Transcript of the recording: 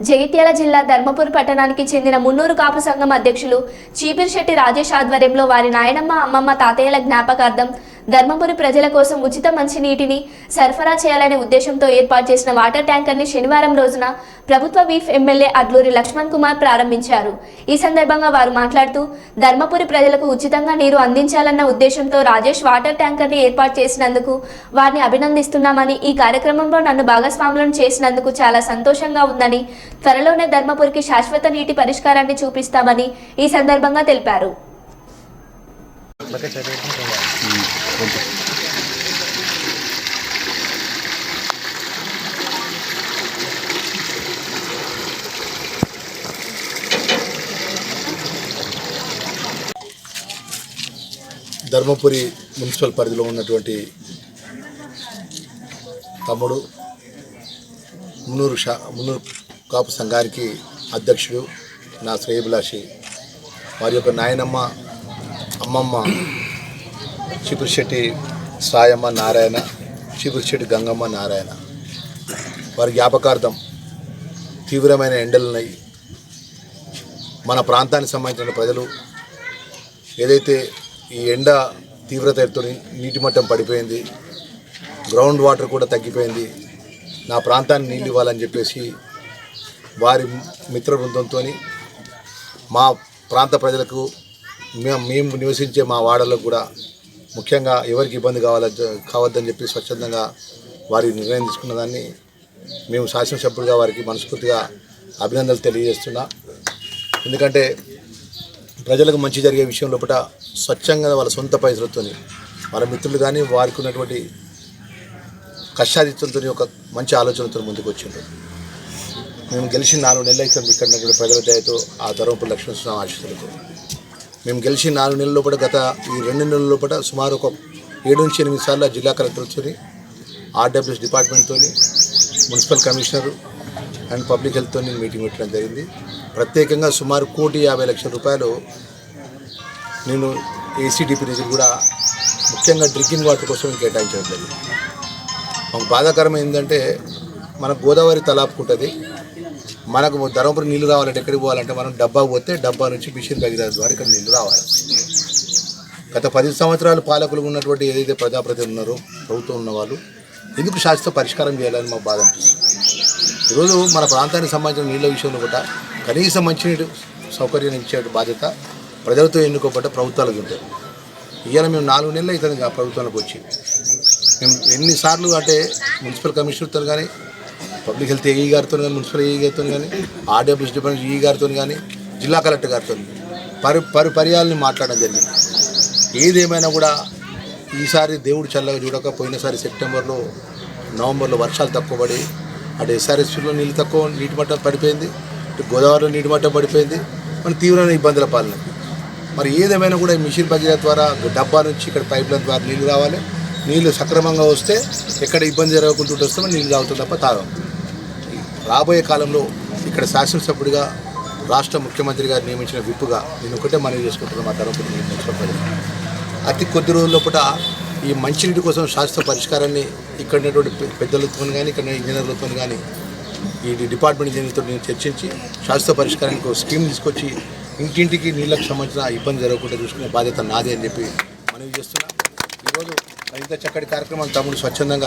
జగిత్యాల జిల్లా ధర్మపురి పట్టణానికి చెందిన మున్నూరు కాపు సంఘం అధ్యక్షులు చీపిరిశెట్టి రాజేష్ ఆధ్వర్యంలో వారి నాయనమ్మ అమ్మమ్మ తాతయ్యల జ్ఞాపకార్థం ధర్మపురి ప్రజల కోసం ఉచిత మంచినీటిని సరఫరా చేయాలనే ఉద్దేశంతో ఏర్పాటు చేసిన వాటర్ ట్యాంకర్ని శనివారం రోజున ప్రభుత్వ వీఫ్ ఎమ్మెల్యే అడ్లూరి లక్ష్మణ్ కుమార్ ప్రారంభించారు. ఈ సందర్భంగా వారు మాట్లాడుతూ ధర్మపురి ప్రజలకు ఉచితంగా నీరు అందించాలన్న ఉద్దేశంతో రాజేష్ వాటర్ ట్యాంకర్ని ఏర్పాటు చేసినందుకు వారిని అభినందిస్తున్నామని ఈ కార్యక్రమంలో నన్ను భాగస్వాములను చేసినందుకు చాలా సంతోషంగా ఉందని త్వరలోనే ధర్మపురికి శాశ్వత నీటి పరిష్కారాన్ని చూపిస్తామని ఈ సందర్భంగా తెలిపారు. ధర్మపురి మున్సిపల్ పరిధిలో ఉన్నటువంటి తమ్ముడు మున్నూరు షా మున్నూరు కాపు సంఘానికి అధ్యక్షుడు నా శ్రేయభిలాషి. వారి యొక్క నాయనమ్మ అమ్మమ్మ చిపురిశెట్టి సాయమ్మ నారాయణ చిపురిశెట్టి గంగమ్మ నారాయణ. వారి జ్ఞాపకార్థం తీవ్రమైన ఎండలున్నాయి. మన ప్రాంతానికి సంబంధించిన ప్రజలు ఏదైతే ఈ ఎండ తీవ్రత ఎత్తుని నీటి మట్టం పడిపోయింది గ్రౌండ్ వాటర్ కూడా తగ్గిపోయింది నా ప్రాంతాన్ని నీళ్ళు ఇవ్వాలని చెప్పేసి వారి మిత్ర బృందంతో మా ప్రాంత ప్రజలకు మేము మేము నివసించే మా వాడలకు కూడా ముఖ్యంగా ఎవరికి ఇబ్బంది కావాల కావద్దని చెప్పి స్వచ్ఛందంగా వారి నిర్ణయం తీసుకున్న దాన్ని మేము శాసనసభ్యులుగా వారికి మనస్ఫూర్తిగా అభినందనలు తెలియజేస్తున్నా. ఎందుకంటే ప్రజలకు మంచి జరిగే విషయం లోపల స్వచ్ఛంగా వాళ్ళ సొంత పైసలతో వాళ్ళ మిత్రులు కానీ వారికి ఉన్నటువంటి కష్టాదిత్యంతో ఒక మంచి ఆలోచనతో ముందుకు వచ్చిండ్రు. మేము గెలిచిన నాలుగు నెలలు అయితే ఇక్కడ ఉన్నటువంటి ప్రజల దయతో ఆ ధర్మపురి లక్ష్మణస్వామి ఆశీస్సులతో. మేము గెలిచి నాలుగు నెలల లోపల గత ఈ రెండు నెలల లోపల సుమారు ఒక ఏడు నుంచి ఎనిమిది సార్లు ఆ జిల్లా కలెక్టర్తో ఆర్డబ్ల్యూఎస్ డిపార్ట్మెంట్తో మున్సిపల్ కమిషనర్ అండ్ పబ్లిక్ హెల్త్తో నేను మీటింగ్ పెట్టడం జరిగింది. ప్రత్యేకంగా సుమారు కోటి యాభై లక్షల రూపాయలు నేను ఏసీడీపీ నిధులు కూడా ముఖ్యంగా డ్రింకింగ్ వాటర్ కోసం కేటాయించడం జరిగింది. మాకు బాధాకరం ఏంటంటే మన గోదావరి తలాపుకుంటుంది మనకు ధర్మపురి నీళ్ళు రావాలంటే ఎక్కడికి పోవాలంటే మనం డబ్బా పోతే డబ్బా నుంచి మిషన్ భగీరథ ద్వారా ఇక్కడ నీళ్ళు రావాలి. గత పది సంవత్సరాలు పాలకులు ఉన్నటువంటి ఏదైతే ప్రజాప్రతినిధులు ఉన్నారో ప్రభుత్వం ఉన్న వాళ్ళు ఎందుకు శాశ్వత పరిష్కారం చేయాలని మా బాధ అనిపిస్తుంది. ఈరోజు మన ప్రాంతానికి సంబంధించిన నీళ్ళ విషయంలో కూడా కనీసం మంచినీటి సౌకర్యం ఇచ్చే బాధ్యత ప్రజలతో ఎన్నుకోబడ్డ ప్రభుత్వాలకు ఉంటుంది. ఇవాళ మేము నాలుగు నెలలు అవుతుంది ప్రభుత్వానికి వచ్చి మేము ఎన్నిసార్లు అంటే మున్సిపల్ కమిషనర్తో కానీ పబ్లిక్ హెల్త్ ఏఈ గారితో కానీ మున్సిపల్ ఏఈ గారితో కానీ ఆర్డబ్ల్యూఎస్ డిపార్ట్మెంట్ ఈ గారితో కానీ జిల్లా కలెక్టర్ గారితో పరి పరి పర్యాలని మాట్లాడడం జరిగింది. ఏదేమైనా కూడా ఈసారి దేవుడు చల్లగా చూడక పోయినసారి సెప్టెంబర్లో నవంబర్లో వర్షాలు తక్కువ పడి అటు ఎస్ఆర్ఎస్పీలో నీళ్ళు తక్కువ నీటి మట్టం పడిపోయింది ఇటు గోదావరిలో నీటి మట్టం పడిపోయింది మన తీవ్రమైన ఇబ్బందుల పాలన. మరి ఏదేమైనా కూడా ఈ మిషన్ భగీరథ ద్వారా డబ్బా నుంచి ఇక్కడ పైప్లైన్ ద్వారా నీళ్ళు రావాలి. నీళ్ళు సక్రమంగా వస్తే ఎక్కడ ఇబ్బంది జరగకుండా వస్తే నీళ్ళు తాగుతుంది తప్ప తాగం. రాబోయే కాలంలో ఇక్కడ శాసనసభ్యుడిగా రాష్ట్ర ముఖ్యమంత్రి గారు నియమించిన విప్పుగా నేను ఒకటే మనవి చేసుకుంటున్నాను మా తరపు అతి కొద్ది రోజుల లోపల ఈ మంచినీటి కోసం శాశ్వత పరిష్కారాన్ని ఇక్కడ ఉన్నటువంటి పెద్దలతో కానీ ఇక్కడ ఇంజనీర్లతో కానీ ఈ డిపార్ట్మెంట్ ఇంజనీర్తో నేను చర్చించి శాశ్వత పరిష్కారానికి ఒక స్కీమ్ తీసుకొచ్చి ఇంటింటికి నీళ్ళకు సంబంధించిన ఇబ్బంది జరగకుండా చూసుకునే బాధ్యత నాదే అని చెప్పి మనవి చేస్తున్నా. ఈరోజు ఇంత చక్కటి కార్యక్రమాలు తమ్ముడు స్వచ్ఛందంగా